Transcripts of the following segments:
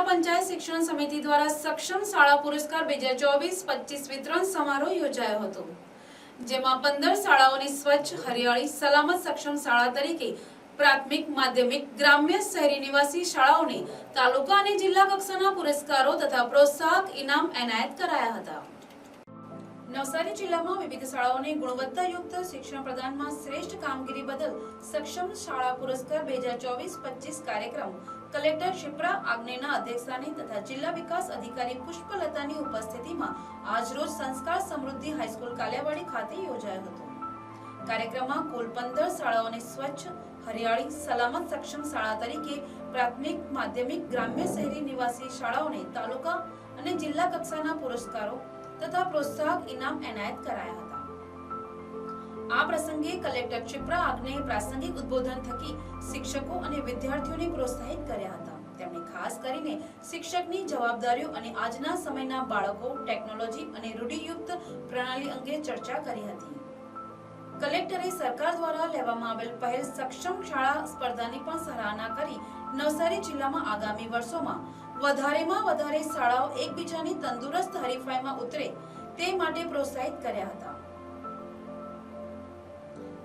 જિલ્લા પંચાયત શિક્ષણ સમિતિ દ્વારા સક્ષમ શાળા પુરસ્કાર બે હજાર ચોવીસ પચીસ વિતરણ સમારોહ યોજાયો હતો, જેમાં પંદર શાળાઓની સ્વચ્છ, હરિયાળી, સલામત સક્ષમ શાળા તરીકે પ્રાથમિક, માધ્યમિક, ગ્રામ્ય શહેરી નિવાસી શાળાઓને તાલુકા અને જિલ્લા કક્ષાના પુરસ્કારો તથા પ્રોત્સાહક ઇનામ એનાયત કરાયા હતા. નવસારી જિલ્લામાં વિવિધ શાળાઓને ગુણવત્તાયુક્ત શિક્ષણ પ્રદાનમાં શ્રેષ્ઠ કામગીરી બદલ સક્ષમ શાળા પુરસ્કાર બે હજાર ચોવીસ પચીસ કાર્યક્રમ કલેક્ટર શિપ્રા આગનેના અધ્યક્ષસ્થાને તથા જિલ્લા વિકાસ અધિકારી પુષ્પલતાની ઉપસ્થિતિમાં આજરોજ સંસ્કાર સમૃદ્ધિ હાઈસ્કૂલ કાલિયાવાડી ખાતે યોજાયો હતો. કાર્યક્રમમાં કુલ પંદર શાળાઓને સ્વચ્છ, હરિયાળી, સલામત સક્ષમ શાળા તરીકે પ્રાથમિક, માધ્યમિક, ગ્રામ્ય શહેરી નિવાસી શાળાઓને તાલુકા અને જિલ્લા કક્ષાના પુરસ્કારો તથા પ્રોત્સાહક ઇનામ એનાયત કરાયા હતા. આ પ્રસંગે કલેક્ટર ચિપ્રા આગને પ્રાસંગિક ઉદ્બોધન થકી શિક્ષકો અને વિદ્યાર્થીઓને પ્રોત્સાહિત કર્યા હતા. તેમણે ખાસ કરીને શિક્ષકની જવાબદારીઓ અને આજના સમયના બાળકો, ટેકનોલોજી અને રૂઢિયુક્ત પ્રણાલી અંગે ચર્ચા કરી હતી. કલેક્ટરે સરકાર દ્વારા લેવામાં આવેલ પહેલ સક્ષમ શાળા સ્પર્ધાની પણ સરાહના કરી નવસારી જિલ્લામાં આગામી વર્ષોમાં વધારેમાં વધારે શાળાઓ એકબીજાની તંદુરસ્ત હરીફાઈમાં ઉતરે તે માટે પ્રોત્સાહિત કર્યા હતા.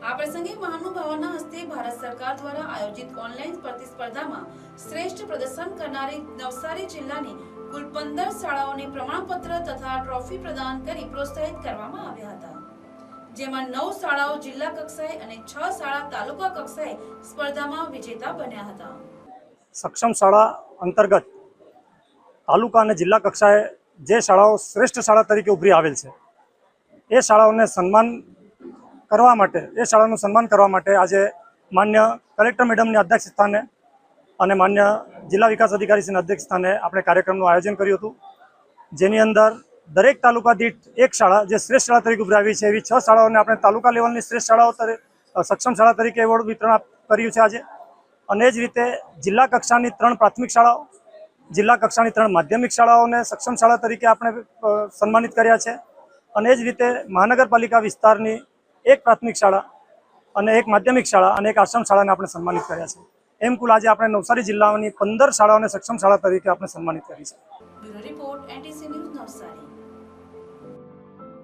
આ પ્રસંગે મહાનુભાવોના હસ્તે ભારત સરકાર દ્વારા આયોજિત ઓનલાઈન પ્રતિસ્પર્ધામાં શ્રેષ્ઠ પ્રદર્શન કરનારી નવસારી જિલ્લાની કુલ પંદર શાળાઓને પ્રમાણપત્ર તથા ટ્રોફી પ્રદાન કરી પ્રોત્સાહિત કરવામાં આવ્યા હતા. જેમાં નવ શાળાઓ જિલ્લા કક્ષાએ અને છ શાળા તાલુકા કક્ષાએ સ્પર્ધામાં વિજેતા બન્યા હતા. સક્ષમ શાળા અંતર્ગત તાલુકા અને જિલ્લા કક્ષાએ જે શાળાઓ શ્રેષ્ઠ શાળા તરીકે ઉભરી આવેલ છે, એ શાળાઓને સન્માન કરવા માટે, એ શાળાનું સન્માન કરવા માટે આજે માન્ય કલેક્ટર મેડમની અધ્યક્ષ સ્થાને અને માન્ય જિલ્લા વિકાસ અધિકારીશ્રીના અધ્યક્ષ સ્થાને આપણે કાર્યક્રમનું આયોજન કર્યું હતું. જેની અંદર દરેક તાલુકા દીઠ એક શાળા, જે શ્રેષ્ઠ શાળા તરીકે ઉભરાવી છે, એવી છ શાળાઓને આપણે તાલુકા લેવલની શ્રેષ્ઠ શાળાઓ સક્ષમ શાળા તરીકે એવોર્ડ વિતરણ કર્યું છે આજે. અને જ રીતે જિલ્લા કક્ષાની ત્રણ પ્રાથમિક શાળાઓ, જિલ્લા કક્ષાની ત્રણ માધ્યમિક શાળાઓને સક્ષમ શાળા તરીકે આપણે સન્માનિત કર્યા છે. અને એ જ રીતે મહાનગરપાલિકા વિસ્તારની એક પ્રાથમિક શાળા અને એક માધ્યમિક શાળા અને એક આશ્રમ શાળાને આપણે સન્માનિત કર્યા છે. એમ કુલ આજે આપણે નવસારી જિલ્લાની પંદર શાળાઓને સક્ષમ શાળા તરીકે આપણે સન્માનિત કરી છે. Report, NTC news Navsari.